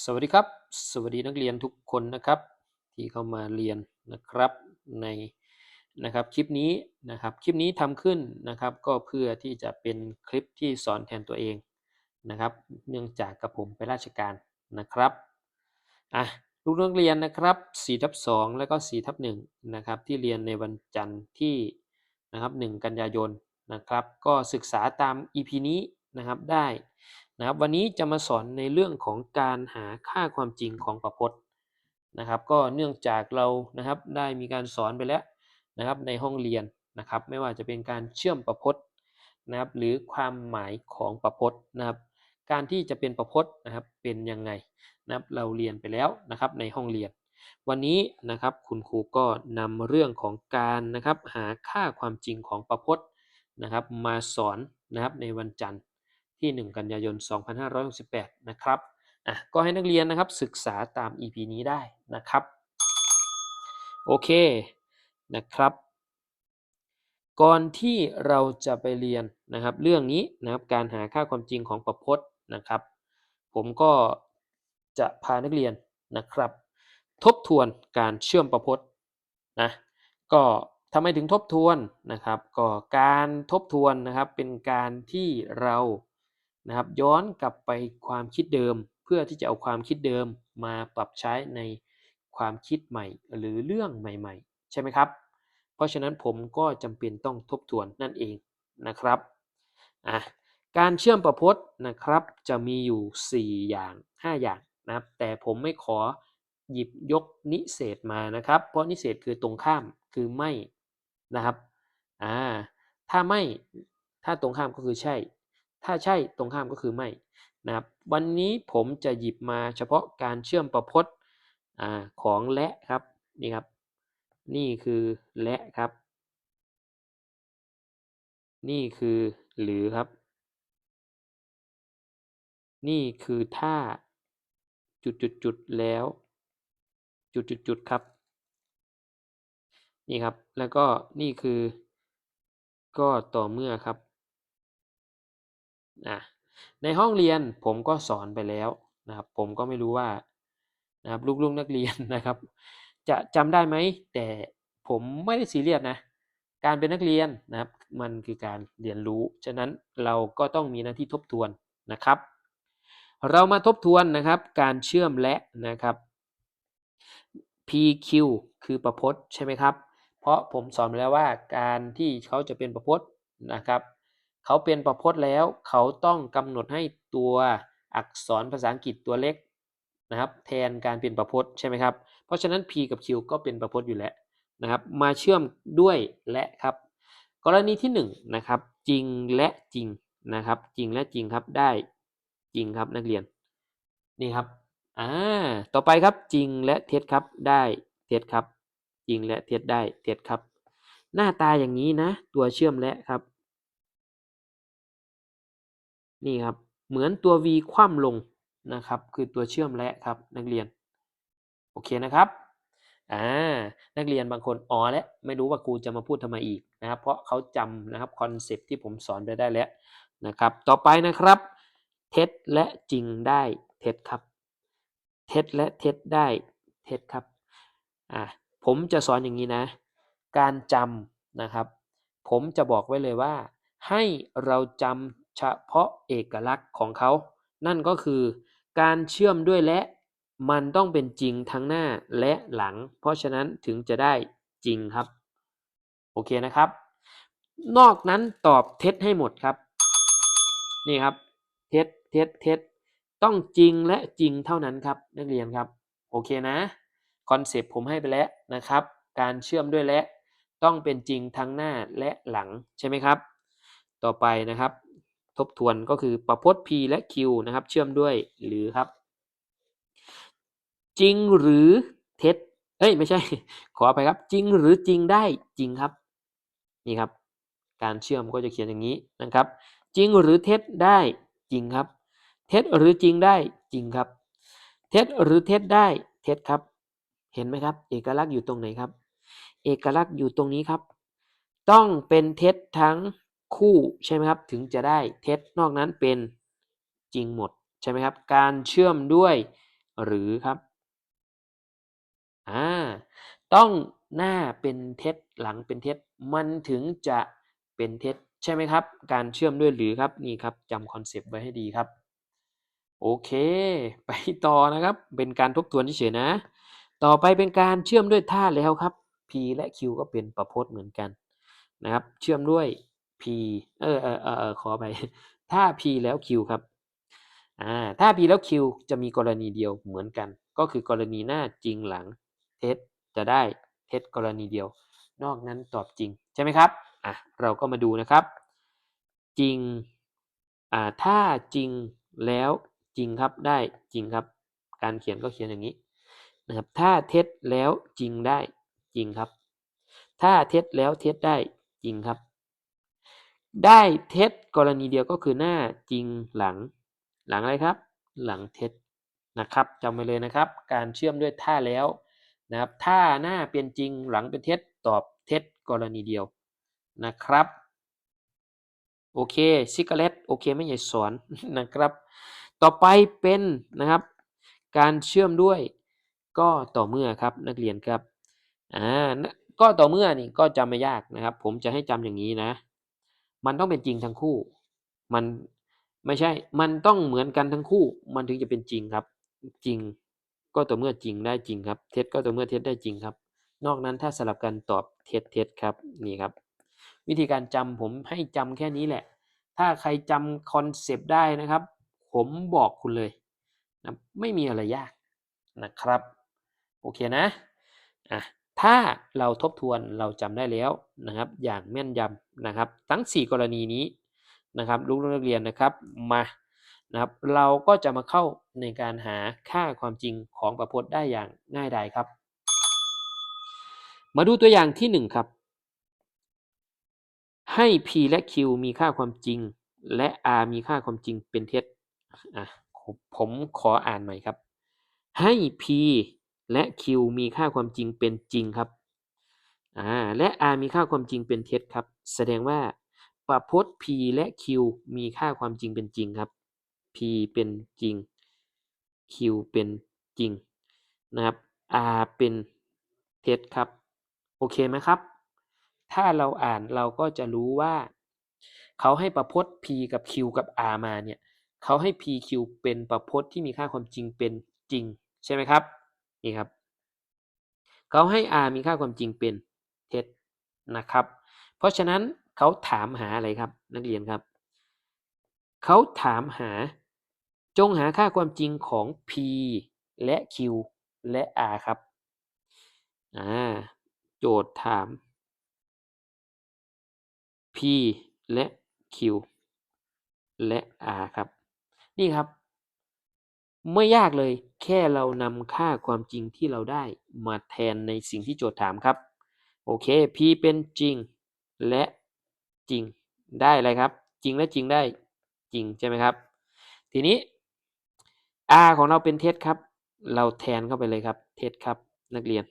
สวัสดีครับ สวัสดีนักเรียนทุกคนนะครับ ที่เข้ามาเรียนนะครับในนะครับคลิปนี้นะครับคลิปนี้ทำขึ้นนะครับก็เพื่อที่จะเป็นคลิปที่สอนแทนตัวเองนะครับ เนื่องจากกับผมไปราชการนะครับอะลูกนักเรียนนะครับ4ทับ2แล้วก็4ทับ1นะครับที่เรียนในวันจันทร์ที่นะครับ1กันยายนนะครับ ก็ศึกษาตาม EP นี้ นะครับได้นะครับวันนี้จะมาสอนในเรื่องของการหาค่าความจริงของประพจน์นะครับ ก็เนื่องจากเรานะครับได้มีการสอนไปแล้วนะครับในห้องเรียนนะครับ ไม่ว่าจะเป็นการเชื่อมประพจน์นะครับ หรือความหมายของประพจน์นะครับ การที่จะเป็นประพจน์นะครับเป็นยังไงนะครับเราเรียนไปแล้วนะครับในห้องเรียน วันนี้นะครับคุณครูก็นำเรื่องของการนะครับหาค่าความจริงของประพจน์นะครับ มาสอนนะครับในวันจันทร์ ที่ 1 กันยายน 2568 นะครับอะก็ให้นักเรียนนะครับศึกษาตาม EP นี้ได้นะครับ โอเคนะครับ ก่อนที่เราจะไปเรียนนะครับ เรื่องนี้นะครับการหาค่าความจริงของประพจน์นะครับ ผมก็จะพานักเรียนนะครับ ทบทวนการเชื่อมประพจน์นะก็ทำไมถึงทบทวนนะครับ ก็การทบทวนนะครับเป็นการที่เรา นะครับย้อนกลับไปความคิดเดิม เพื่อที่จะเอาความคิดเดิมมาปรับใช้ในความคิดใหม่ หรือเรื่องใหม่ๆ ใช่ไหมครับ เพราะฉะนั้นผมก็จำเป็นต้องทบทวนนั่นเองนะครับอะการเชื่อมประพจน์นะครับจะมีอยู่ 4 อย่าง 5 อย่างนะครับ แต่ผมไม่ขอหยิบยกนิเศษมานะครับ เพราะนิเศษคือตรงข้ามคือไม่นะครับอ่าถ้าไม่ถ้าตรงข้ามก็คือใช่ ถ้าใช่ตรงข้ามก็คือไม่นะครับวันนี้ผมจะหยิบมาเฉพาะการเชื่อมประพจน์อ่าของและครับนี่ครับ นี่คือและครับ นี่คือหรือครับ นี่คือถ้าจุดจุดจุดแล้ว จุดจุดจุดครับ นี่ครับแล้วก็นี่คือ ก็ต่อเมื่อครับ อะในห้องเรียนผมก็สอนไปแล้วนะครับ ผมก็ไม่รู้ว่านะครับลูกๆนักเรียนนะครับ จะจำได้ไหมแต่ผมไม่ได้ซีเรียสนะการเป็นนักเรียนนะครับ มันคือการเรียนรู้ ฉะนั้นเราก็ต้องมีหน้าที่ทบทวนนะครับ เรามาทบทวนนะครับ การเชื่อมและนะครับ PQ คือประพจน์ใช่ไหมครับ เพราะผมสอนไปแล้วว่าการที่เขาจะเป็นประพจน์นะครับ เขาเป็นประพจน์แล้ว เขาต้องกำหนดให้ตัวอักษรภาษาอังกฤษตัวเล็กนะครับ แทนการเป็นประพจน์ใช่ไหมครับ เพราะฉะนั้น P กับ Q ก็เป็นประพจน์อยู่แล้วนะครับ มาเชื่อมด้วยและครับ กรณีที่1นนะครับ จริงและจริงนะครับ จริงและจริงครับได้จริงครับนักเรียนนี่ครับอ่าต่อไปครับจริงและเท็จครับได้เท็จครับ จริงและเท็จได้เท็จครับ หน้าตาอย่างนี้นะ ตัวเชื่อมและครับ นี่ครับเหมือนตัว v คว่ำลงนะครับ คือตัวเชื่อมและครับนักเรียน โอเคนะครับอ่านักเรียนบางคนอ๋อและไม่รู้ว่าครูจะมาพูดทำไมอีกนะครับ เพราะเขาจำนะครับคอนเซปที่ผมสอนไปได้แล้วนะครับ ต่อไปนะครับ เท็จและจริงได้เท็จครับ เท็จและเท็จได้เท็จครับอ่าผมจะสอนอย่างนี้นะ การจำนะครับ ผมจะบอกไว้เลยว่า ให้เราจำ เฉพาะเอกลักษณ์ของเขา นั่นก็คือการเชื่อมด้วยและมันต้องเป็นจริงทั้งหน้าและหลัง เพราะฉะนั้นถึงจะได้จริงครับ โอเคนะครับ นอกนั้นตอบเท็จให้หมดครับ นี่ครับ เท็จเท็จเท็จต้องจริงและจริงเท่านั้นครับ นักเรียนครับ โอเคนะคอนเซปต์ผมให้ไปแล้วนะครับ การเชื่อมด้วยและต้องเป็นจริงทั้งหน้าและหลังใช่ไหมครับ ต่อไปนะครับ ทบทวนก็คือประพจน์ P และ Q นะครับ เชื่อมด้วยหรือครับ จริงหรือเท็จเอ้ยไม่ใช่ ขออภัยครับ จริงหรือจริงได้จริงครับ นี่ครับ การเชื่อมก็จะเขียนอย่างนี้นะครับ จริงหรือเท็จได้จริงครับ เท็จหรือจริงได้จริงครับ เท็จหรือเท็จได้เท็จครับ เห็นไหมครับ เอกลักษณ์อยู่ตรงไหนครับ เอกลักษณ์อยู่ตรงนี้ครับ ต้องเป็นเท็จทั้ง คู่ใช่ไหมครับถึงจะได้เท็จนอกนั้นเป็นจริงหมดใช่ไหมครับ การเชื่อมด้วยหรือครับอ่าต้องหน้าเป็นเท็จหลังเป็นเท็จมันถึงจะเป็นเท็จใช่ไหมครับ การเชื่อมด้วยหรือครับนี่ครับจำคอนเซปต์ไว้ให้ดีครับโอเค ไปต่อนะครับเป็นการทบทวนเฉยๆนะ ต่อไปเป็นการเชื่อมด้วยท่าแล้วครับ P และ Q ก็เป็นประพจน์เหมือนกันนะครับ เชื่อมด้วย P เออเออเออขอไปถ้า P แล้ว Q ครับอ่าถ้า P แล้ว Q จะมีกรณีเดียวเหมือนกัน ก็คือกรณีหน้าจริงหลังเท็จจะได้เท็จกรณีเดียว นอกนั้นตอบจริงใช่ไหมครับอะเราก็มาดูนะครับ จริงอ่าถ้าจริงแล้วจริงครับได้จริงครับ การเขียนก็เขียนอย่างนี้นะครับถ้าเท็จแล้วจริงได้จริงครับ ถ้าเท็จแล้วเท็จได้จริงครับ ได้เท็จกรณีเดียวก็คือหน้าจริงหลัง หลังอะไรครับ หลังเท็จนะครับจำไว้เลยนะครับ การเชื่อมด้วยถ้าแล้วนะครับ ถ้าหน้าเป็นจริงหลังเป็นเท็จตอบเท็จกรณีเดียวนะครับ โอเคซิกเลตโอเคไม่ใหญ่สอนนะครับ ต่อไปเป็นนะครับ การเชื่อมด้วยก็ต่อเมื่อครับนักเรียนครับอ่าก็ต่อเมื่อนี่ก็จำไม่ยากนะครับ ผมจะให้จำอย่างนี้นะ มันต้องเป็นจริงทั้งคู่ มันไม่ใช่ มันต้องเหมือนกันทั้งคู่ มันถึงจะเป็นจริงครับ จริงก็ต่อเมื่อจริงได้จริงครับ เท็จก็ต่อเมื่อเท็จได้จริงครับ นอกนั้นถ้าสลับกันตอบเท็จเท็จครับนี่ครับ วิธีการจำผมให้จำแค่นี้แหละ ถ้าใครจำคอนเซปต์ได้นะครับ ผมบอกคุณเลยนะไม่มีอะไรยากนะครับ โอเคนะอะ ถ้าเราทบทวนเราจำได้แล้วนะครับ อย่างแม่นยำนะครับ ทั้ง 4 กรณีนี้นะครับลูกนักเรียนนะครับมานะครับ เราก็จะมาเข้าในการหาค่าความจริงของประพจน์ได้อย่างง่ายดายครับ มาดูตัวอย่างที่ 1 ครับ ให้ p และ q มีค่าความจริง และ r มีค่าความจริงเป็นเท็จอะผมขออ่านใหม่ครับ ให้ p และ q มีค่าความจริงเป็นจริงครับอ่าและ r มีค่าความจริงเป็นเท็จครับ แสดงว่าประพจน์ p และ q มีค่าความจริงเป็นจริงครับ p เป็นจริง q เป็นจริงนะครับ r เป็นเท็จครับ โอเคไหมครับ ถ้าเราอ่านเราก็จะรู้ว่าเขาให้ประพจน์ p กับ q กับ r มาเนี่ยเขาให้ p q เป็นประพจน์ที่มีค่าความจริงเป็นจริง ใช่ไหมครับ นี่ครับเขาให้ r มีค่าความจริงเป็นเท็จนะครับ เพราะฉะนั้นเขาถามหาอะไรครับ นักเรียนครับ เขาถามหาจงหาค่าความจริงของ p และ q และ r ครับอ่าโจทย์ถาม p และ q และ r ครับ นี่ครับ ไม่ยากเลย แค่เรานำค่าความจริงที่เราได้มาแทนในสิ่งที่โจทย์ถามครับ โอเค p เป็นจริงและจริงได้อะไรครับ จริงและจริงได้จริงใช่ไหมครับ ทีนี้ r ของเราเป็นเท็จครับ เราแทนเข้าไปเลยครับ เท็จครับ นักเรียน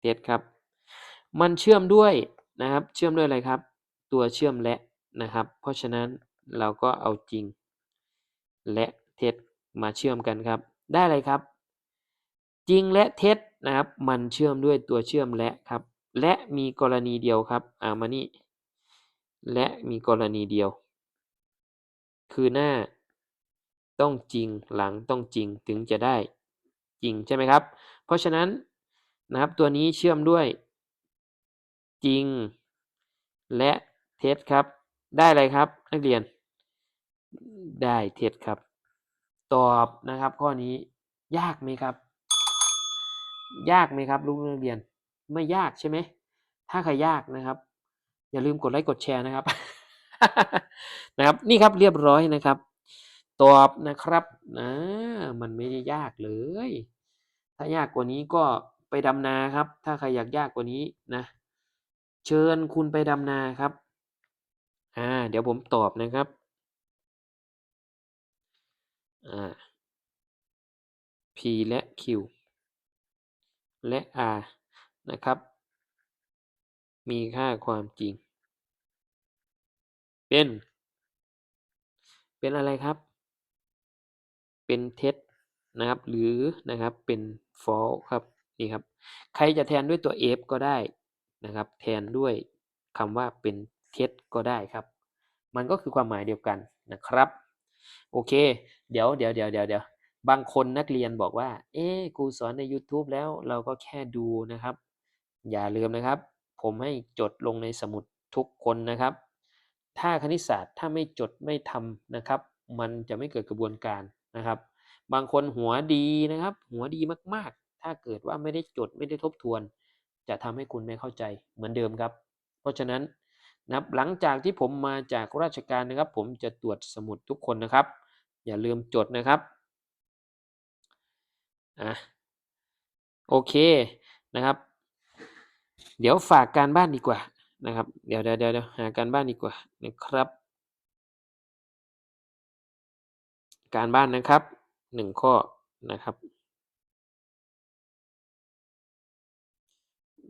เท็จครับ มันเชื่อมด้วยนะครับ เชื่อมด้วยอะไรครับ ตัวเชื่อมและนะครับ เพราะฉะนั้น เราก็เอาจริง และเท็จมาเชื่อมกันครับ ได้อะไรครับ จริงและเท็จนะครับ มันเชื่อมด้วยตัวเชื่อมและครับ และมีกรณีเดียวครับเอามานี่และมีกรณีเดียว คือหน้าต้องจริงหลังต้องจริงถึงจะได้จริงใช่ไหมครับ เพราะฉะนั้นนะครับตัวนี้เชื่อมด้วย จริง และเท็จครับ ได้อะไรครับ นักเรียน ได้เท็จครับ ตอบนะครับ ข้อนี้ยากไหมครับ ยากไหมครับลูกนักเรียน ไม่ยากใช่ไหมถ้าใครยากนะครับ อย่าลืมกดไลค์กดแชร์นะครับ นะครับนี่ครับเรียบร้อยนะครับ ตอบนะครับนะมันไม่ได้ยากเลย ถ้ายากกว่านี้ก็ไปดำนาครับ ถ้าใครอยากยากกว่านี้นะ เชิญคุณไปดำนาครับอ่าเดี๋ยวผมตอบนะครับ อ่า p และ q และ r นะครับ มีค่าความจริง เป็น เป็นอะไรครับ เป็นเท็จนะครับ หรือนะครับ เป็น false ครับ นี่ครับ ใครจะแทนด้วยตัว f ก็ได้นะครับ แทนด้วยคำว่าเป็นเท็จก็ได้ครับ มันก็คือความหมายเดียวกันนะครับ โอเค เดี๋ยวเดี๋ยวเดี๋ยวเดี๋ยวเดี๋ยวบางคนนักเรียนบอกว่า เอ๊ะครูสอนใน YouTube แล้วเราก็แค่ดูนะครับ อย่าลืมนะครับ ผมให้จดลงในสมุดทุกคนนะครับ ถ้าคณิตศาสตร์ถ้าไม่จดไม่ทำนะครับ มันจะไม่เกิดกระบวนการนะครับ บางคนหัวดีนะครับ หัวดีมากๆ ถ้าเกิดว่าไม่ได้จดไม่ได้ทบทวน จะทำให้คุณไม่เข้าใจเหมือนเดิมครับ เพราะฉะนั้น นะครับหลังจากที่ผมมาจากราชการนะครับ ผมจะตรวจสมุดทุกคนนะครับ อย่าลืมจดนะครับอะโอเคนะครับ เดี๋ยวฝากการบ้านดีกว่านะครับ เดี๋ยวเดี๋ยวเดี๋ยวหาการบ้านดีกว่านะครับ การบ้านนะครับหนึ่งข้อนะครับ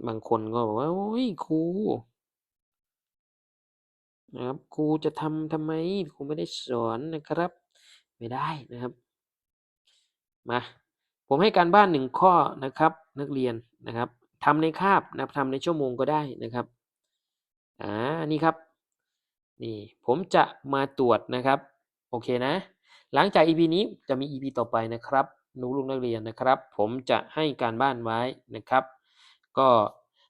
บางคนก็บอกว่าโอ้ยครู นะครับครูจะทำทำไมครูไม่ได้สอนนะครับ ไม่ได้นะครับมาผมให้การบ้านหนึ่งข้อนะครับ นักเรียนนะครับทำในคาบนับทำในชั่วโมงก็ได้นะครับอ่านี่ครับนี่ผมจะมาตรวจนะครับ โอเคนะ หลังจาก EP นี้จะมี EP ต่อไปนะครับนูลูกนักเรียนนะครับ ผมจะให้การบ้านไว้นะครับ ก็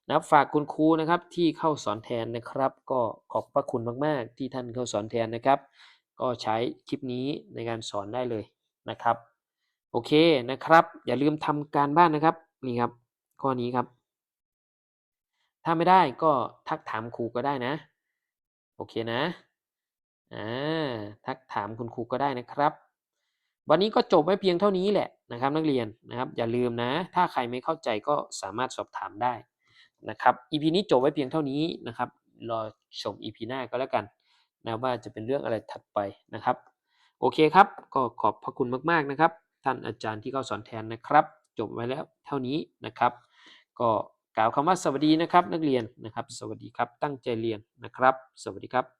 นับฝากคุณครูนะครับที่เข้าสอนแทนนะครับ ก็ขอบพระคุณมากๆ ที่ท่านเข้าสอนแทนนะครับ ก็ใช้คลิปนี้ในการสอนได้เลยนะครับ โอเคนะครับ อย่าลืมทำการบ้านนะครับนี่ครับ ข้อนี้ครับ ถ้าไม่ได้ก็ทักถามครูก็ได้นะ โอเคนะอ่าทักถามคุณครูก็ได้นะครับวันนี้ก็จบไว้เพียงเท่านี้แหละนะครับ นักเรียนนะครับ อย่าลืมนะ ถ้าใครไม่เข้าใจก็สามารถสอบถามได้ นะครับ EP นี้จบไว้เพียงเท่านี้นะครับ รอชม EP หน้าก็แล้วกันนะว่าจะเป็นเรื่องอะไรถัดไปนะครับ โอเคครับ ก็ขอบพระคุณมากๆนะครับ ท่านอาจารย์ที่เข้าสอนแทนนะครับ จบไว้แล้วเท่านี้นะครับ ก็กล่าวคำว่าสวัสดีนะครับ นักเรียนนะครับ สวัสดีครับตั้งใจเรียนนะครับ สวัสดีครับ